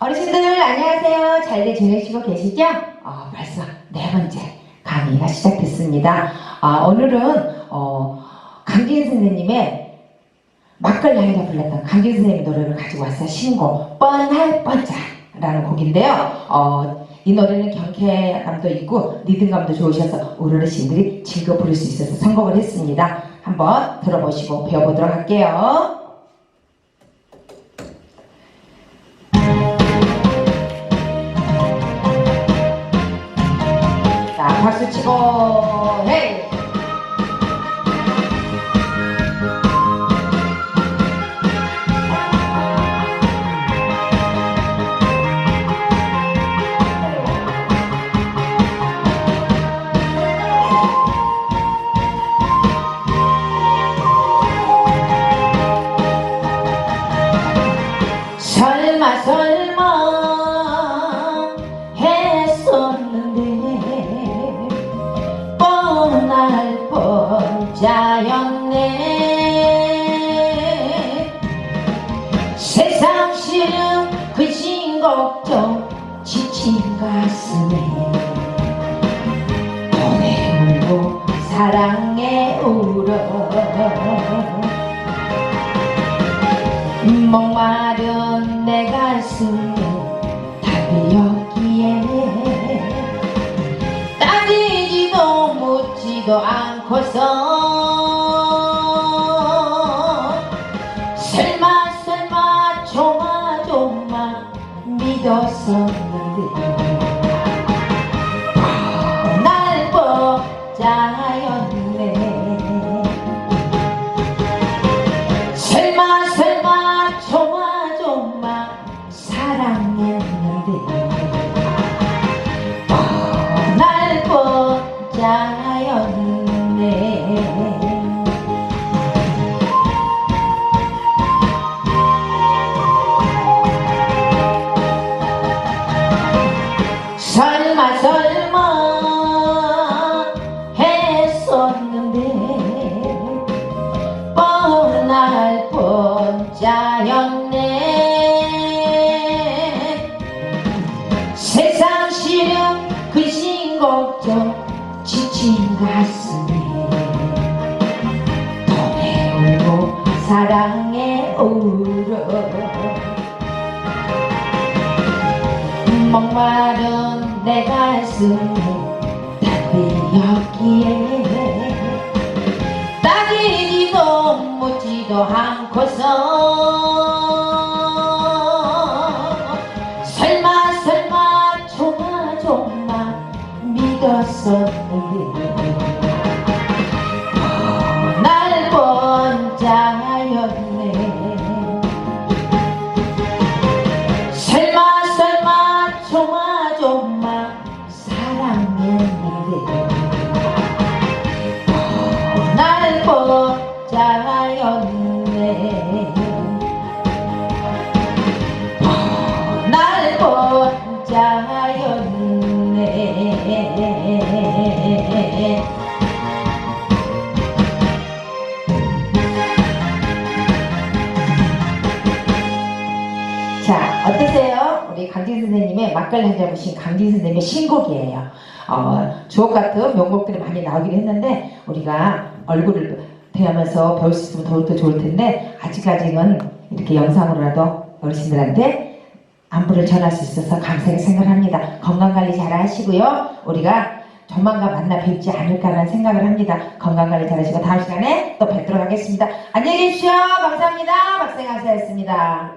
어르신들 안녕하세요. 잘들 지내시고 계시죠? 어, 벌써 네 번째 강의가 시작됐습니다. 아, 오늘은 어, 강진 선생님의 막걸리가 불렀던 강진 선생님 노래를 가지고 왔어요. 신곡 뻔할 뻔짜라는 곡인데요. 어, 이 노래는 경쾌감도 있고 리듬감도 좋으셔서 우리 어르신들이 즐겨 부를 수 있어서 선곡을 했습니다. 한번 들어보시고 배워보도록 할게요. 자, 박수 치고, 헤이! 설마 설마 했었는데 뻔할 뻔자였네. 세상 싫음 근심 걱정 지친 가슴에 돈에 울고 사랑에 울어 내 가슴에 답이 없기에. 따지지도 묻지도 않고서. 설마 설마 조마조마 믿었었는데 설마 설마 했었는데 뻔할 뻔자였네. 걱정 지 친 가슴에 돈에 울고 사랑에 울어 목마른 내 가슴에 답이 없기에 따지지도 묻지도 않고서 믿었었는데 날 번자였네. 설마 설마 조마조마 사랑했는데 날 뻗자였네 선생님의 한잔 보신 강진 선생님의 신곡이에요 어, 주옥 같은 명곡들이 많이 나오긴 했는데 우리가 얼굴을 대하면서 배울 수 있으면 더욱더 좋을 텐데 아직까지는 이렇게 영상으로라도 어르신들한테 안부를 전할 수 있어서 감사하게 생각합니다. 건강관리 잘 하시고요. 우리가 조만간 만나 뵙지 않을까라는 생각을 합니다. 건강관리 잘 하시고 다음 시간에 또 뵙도록 하겠습니다. 안녕히 계십시오. 감사합니다. 박생강사였습니다.